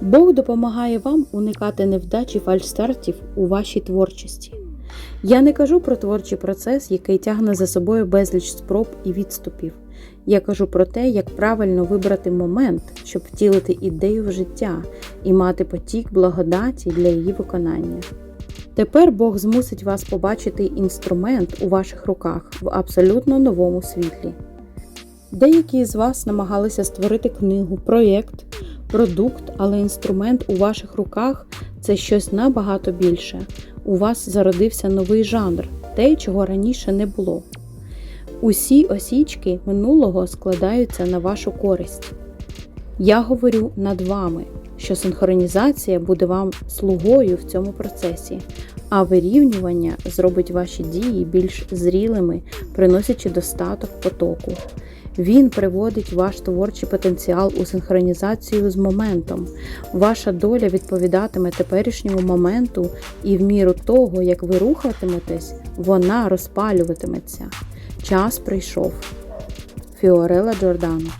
Бог допомагає вам уникати невдач і фальстартів у вашій творчості. Я не кажу про творчий процес, який тягне за собою безліч спроб і відступів. Я кажу про те, як правильно вибрати момент, щоб втілити ідею в життя і мати потік благодаті для її виконання. Тепер Бог змусить вас побачити інструмент у ваших руках в абсолютно новому світлі. Деякі з вас намагалися створити книгу, проєкт, продукт, але інструмент у ваших руках це щось набагато більше. У вас зародився новий жанр, те, чого раніше не було. Усі осічки минулого складаються на вашу користь. Я говорю над вами, що синхронізація буде вам слугою в цьому процесі, а вирівнювання зробить ваші дії більш зрілими, приносячи достаток потоку. Він приводить ваш творчий потенціал у синхронізацію з моментом. Ваша доля відповідатиме теперішньому моменту, і в міру того, як ви рухатиметесь, вона розпалюватиметься. Час прийшов. Фіорела Джордано